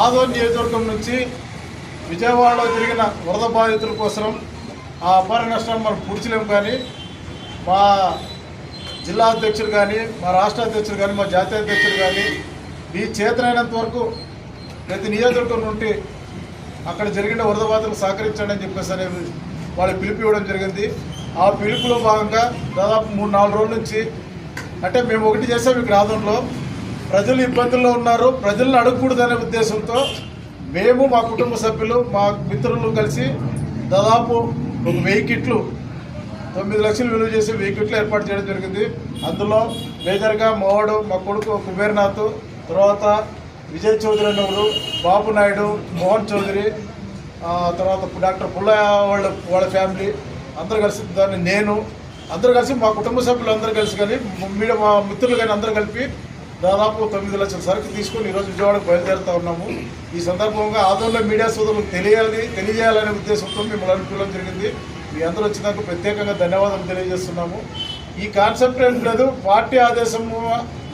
ఆదోన్ నియోజకవర్గం నుంచి విజయవాడలో జరిగిన వరద బాధితుల కోసం ఆ అపార నష్టాన్ని మనం పూడ్చలేము కానీ మా జిల్లా అధ్యక్షుడు కానీ మా రాష్ట్ర అధ్యక్షుడు కానీ మా జాతీయ అధ్యక్షుడు కానీ మీ చేతనైనంత వరకు ప్రతి నియోజకవర్గం నుండి అక్కడ జరిగిన వరద బాధితులకు సహకరించండి అని చెప్పేసి అనేది వాళ్ళు పిలుపు ఇవ్వడం జరిగింది. ఆ పిలుపులో భాగంగా దాదాపు మూడు నాలుగు రోజుల నుంచి అంటే మేము ఒకటి చేసాం ఇక్కడ ఆదంలో ప్రజలు ఇబ్బందుల్లో ఉన్నారు. ప్రజలను అడగకూడదనే ఉద్దేశంతో మేము మా కుటుంబ సభ్యులు మా మిత్రులు కలిసి దాదాపు ఒక వెయ్యి కిట్లు తొమ్మిది లక్షలు విలువ చేసి వెయ్యి కిట్లు ఏర్పాటు చేయడం జరిగింది. అందులో మేజర్గా మావాడు మా కొడుకు కుబేర్నాథ్ తర్వాత విజయ్ చౌదరి అనేవాడు బాబు నాయుడు మోహన్ చౌదరి తర్వాత డాక్టర్ పుల్లయ్య వాళ్ళ వాళ్ళ ఫ్యామిలీ అందరూ కలిసి దాన్ని నేను అందరూ కలిసి మా కుటుంబ సభ్యులు అందరూ కలిసి కానీ మీడియా మా మిత్రులు కానీ అందరూ కలిపి దాదాపు తొమ్మిది లక్షల సరుకు తీసుకొని ఈరోజు విజయవాడకు బయలుదేరుతా ఉన్నాము. ఈ సందర్భంగా ఆదోళన మీడియా సోదరులకు తెలియాలి తెలియజేయాలనే ఉద్దేశంతో మిమ్మల్ని అనుకోవడం జరిగింది. మీ అందరూ వచ్చినందుకు ప్రత్యేకంగా ధన్యవాదాలు తెలియజేస్తున్నాము. ఈ కాన్సెప్ట్ ఏం లేదు. పార్టీ ఆదేశము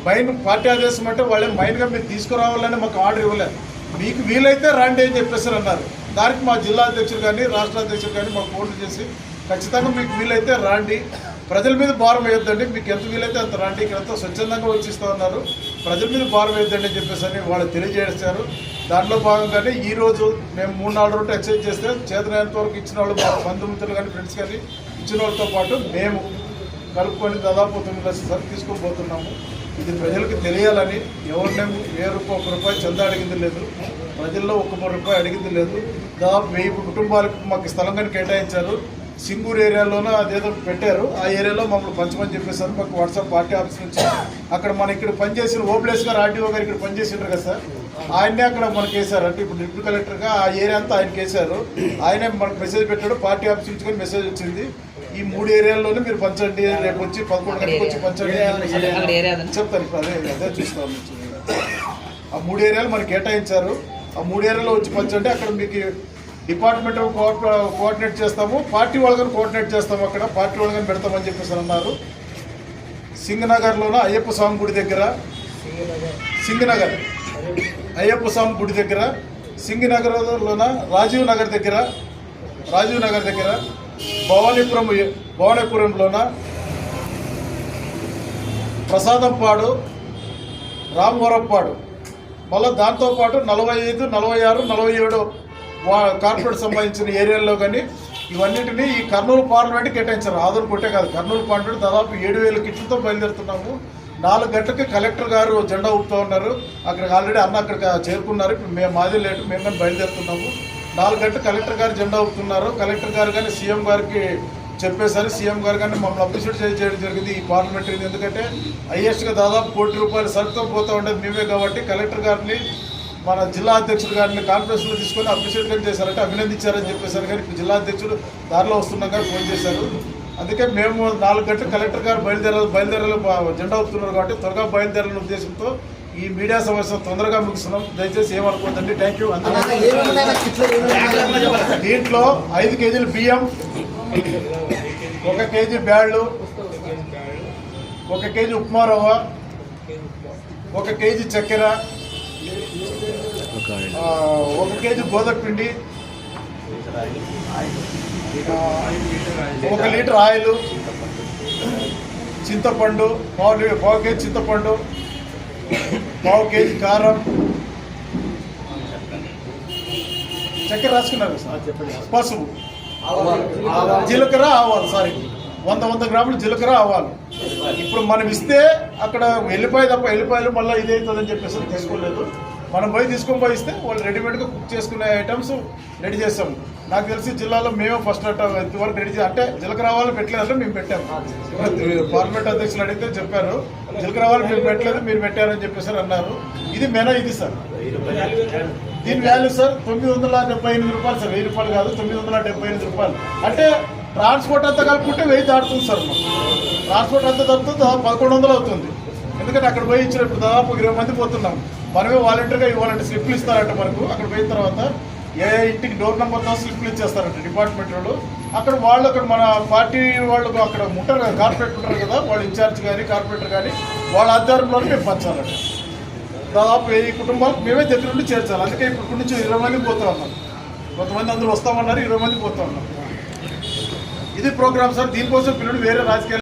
మైన్ పార్టీ ఆదేశం అంటే వాళ్ళే మైన్గా మీరు తీసుకురావాలని మాకు ఆర్డర్ ఇవ్వలేదు. మీకు వీలైతే రండి అని చెప్పేసి అన్నారు. దానికి మా జిల్లా అధ్యక్షులు కానీ రాష్ట్ర అధ్యక్షులు కానీ మాకు ఫోన్లు చేసి ఖచ్చితంగా మీకు వీలైతే రాండి. ప్రజల మీద భారం వేయొద్దండి. మీకు ఎంత వీలైతే అంత రండి. ఇక్కడ అంతా స్వచ్ఛందంగా వచ్చిస్తూ ఉన్నారు ప్రజల మీద భారం వేయొద్దండి అని చెప్పేసి అని వాళ్ళు తెలియజేశారు. దాంట్లో భాగంగానే ఈ రోజు మేము మూడు నాలుగు రోజులు ఎక్సైజ్ చేస్తే చేతనైనంత వరకు ఇచ్చిన వాళ్ళు మా బంధుమిత్రులు కానీ ఫ్రెండ్స్ కానీ ఇచ్చిన వాళ్ళతో పాటు మేము కలుపుకొని దాదాపు తొమ్మిది లక్షల సరుకు తీసుకొని పోతున్నాము. ఇది ప్రజలకు తెలియాలని ఎవరినేమో ఏ రూపాయి ఒక రూపాయి చందా అడిగింది లేదు. ప్రజల్లో ఒక్క రూపాయి అడిగింది లేదు. దాదాపు వెయ్యి కుటుంబాలకు మాకు స్థలం కానీ కేటాయించారు. సింగూరు ఏరియాలోనూ అదేదో పెట్టారు. ఆ ఏరియాలో మమ్మల్ని పంచమని చెప్పేసారు మాకు వాట్సాప్ పార్టీ ఆఫీస్ నుంచి అక్కడ మన ఇక్కడ పనిచేసిన ఓబ్లేస్ గారు ఆర్టీఓ గారు ఇక్కడ పనిచేసిండ్రు కదా సార్. ఆయన్నే అక్కడ మనకి వేశారు. అంటే ఇప్పుడు డిప్యూటీ కలెక్టర్గా ఆ ఏరియా అంతా ఆయనకి వేశారు. ఆయనే మనకు మెసేజ్ పెట్టాడు. పార్టీ ఆఫీస్ నుంచి కూడా మెసేజ్ వచ్చింది. ఈ మూడు ఏరియాల్లోనే మీరు పంచండి. రేపు వచ్చి పదకొండు గంటలకు వచ్చి పంచండి. చెప్తాను ఇప్పుడు అదే అదే చూస్తాను. ఆ మూడు ఏరియాలు మనకి కేటాయించారు. ఆ మూడు ఏరియాలో వచ్చి పంచండి. అక్కడ మీకు డిపార్ట్మెంట్ కోఆర్డినేట్ చేస్తాము. పార్టీ వాళ్ళని కోఆర్డినేట్ చేస్తాము అక్కడ. పార్టీ వాళ్ళని పెడతామని చెప్పేసి అన్నారు. సింగనగర్లోన అయ్యప్ప స్వామి గుడి దగ్గర. సింగనగర్. అయ్యప్ప స్వామి గుడి దగ్గర. సింగనగర్లోన రాజీవ్ నగర్ దగ్గర. రాజీవ్ నగర్ దగ్గర. భవానీపురం భవానీపురంలోన ప్రసాదంపాడు రామవరంపాడు మళ్ళీ దాంతోపాటు నలభై ఐదు నలభై ఆరు నలభై ఏడు కార్పొరేట్ సంబంధించిన ఏరియాల్లో కానీ ఇవన్నింటినీ ఈ కర్నూలు పార్లమెంట్ కేటాయించారు. ఆదరణ కొట్టే కాదు. కర్నూలు పార్లమెంట్ దాదాపు ఏడు వేల కిట్లతో బయలుదేరుతున్నాము. నాలుగు గంటలకి కలెక్టర్ గారు జెండా ఊపుతూ ఉన్నారు. అక్కడికి ఆల్రెడీ అన్న అక్కడికి చేరుకున్నారు. ఇప్పుడు మేము మాది లేటు మేము కానీ బయలుదేరుతున్నాము. నాలుగు గంటలు కలెక్టర్ గారు జెండా ఊపుతున్నారు. కలెక్టర్ గారు కానీ సీఎం గారికి చెప్పేసరి సీఎం గారు కానీ మమ్మల్ని అప్రిషియేట్ చేయడం జరిగింది ఈ పార్లమెంటరీ ఎందుకంటే హైయెస్ట్గా దాదాపు కోటి రూపాయలు సరుకుతో పోతూ ఉండేది మేమే కాబట్టి కలెక్టర్ గారిని మన జిల్లా అధ్యక్షుడు గారిని కాన్ఫరెన్స్లో తీసుకొని అప్రిషియేట్ కానీ చేశారంటే అభినందించారని చెప్పేశారు కానీ ఇప్పుడు జిల్లా అధ్యక్షుడు దారిలో వస్తున్నాం కానీ ఫోన్ చేశారు. అందుకే మేము నాలుగు గంటలు కలెక్టర్ గారు బయలుదేరాలి బయలుదేరాలి జెండా ఊపుతున్నారు కాబట్టి త్వరగా బయలుదేరాలనే ఉద్దేశంతో ఈ మీడియా సమావేశం తొందరగా ముగిస్తున్నాం. దయచేసి ఏమనుకోవద్దండి. థ్యాంక్ యూ దీంట్లో ఐదు కేజీలు బియ్యం ఒక కేజీ బ్యాళ్ళు ఒక కేజీ ఉప్మా రవ్వ ఒక కేజీ చక్కెర ఒక కేజీ గోధుమ పిండి ఒక లీటర్ ఆయిల్ చింతపండు పావు లీ- పావు కేజీ చింతపండు పావు కేజీ కారం. చక్కెర రాసుకున్నారు సార్? పసుపు. జీలకర్ర ఆవాలు సారీ. వంద వంద గ్రాములు జీలకర్ర ఆవాలు. ఇప్పుడు మనం ఇస్తే అక్కడ వెళ్ళిపోయి తప్ప వెళ్ళిపోయాలి మళ్ళీ ఇది అవుతుందని చెప్పేసి తీసుకోలేదు. మనం పోయి తీసుకొని పోయి ఇస్తే వాళ్ళు రెడీమేడ్గా కుక్ చేసుకునే ఐటమ్స్ రెడీ చేస్తాము. నాకు తెలిసి జిల్లాలో మేమే ఫస్ట్ ఇంతవరకు రెడీ అంటే జీలకర్ర ఆవాలు పెట్టలేదంటే మేము పెట్టాము గవర్నమెంట్ అధ్యక్షులు అడిగితే చెప్పారు జీలకర్ర ఆవాలు మేము పెట్టలేదు మీరు పెట్టారని చెప్పేసి అన్నారు. ఇది మెనా ఇది సార్? దీని వాల్యూ సార్ తొమ్మిది వందల డెబ్బై ఎనిమిది రూపాయలు సార్. వెయ్యి రూపాయలు కాదు తొమ్మిది వందల డెబ్బై ఎనిమిది రూపాయలు. అంటే ట్రాన్స్పోర్ట్ అంతా కలుపుకుంటే వెయ్యి దాటుతుంది సార్ మాకు. ట్రాన్స్పోర్ట్ అంతా తగ్గుతుంది దాదాపు పదకొండు వందలు అవుతుంది. ఎందుకంటే అక్కడ పోయి ఇచ్చినప్పుడు దాదాపు ఇరవై మంది పోతున్నాం. మనమే వాలంటీర్గా ఇవ్వాలంటే స్లిప్లు ఇస్తారంట మనకు. అక్కడ పోయిన తర్వాత ఏ ఇంటికి డోర్ నెంబర్తో స్లిప్లు ఇచ్చేస్తారంట డిపార్ట్మెంట్ వాళ్ళు. అక్కడ వాళ్ళు అక్కడ మన పార్టీ వాళ్ళు అక్కడ ఉంటారు కదా కార్పొరేటర్ ఉంటారు కదా వాళ్ళు ఇన్ఛార్జ్ కానీ కార్పొరేటర్ కానీ వాళ్ళ ఆధ్వర్యంలోనే మేము పంచాలంట. దాదాపు వెయ్యి కుటుంబాలకు మేమే దగ్గర నుండి చేర్చాలి. అందుకే ఇప్పుడు నుంచి ఇరవై మంది పోతా ఉన్నాం. కొంతమంది అందరూ వస్తామన్నారు ఇరవై మంది పోతా ఉన్నాం. ఇది ప్రోగ్రామ్ సార్ దీనికోసం పిల్లలు వేరే రాజకీయాలు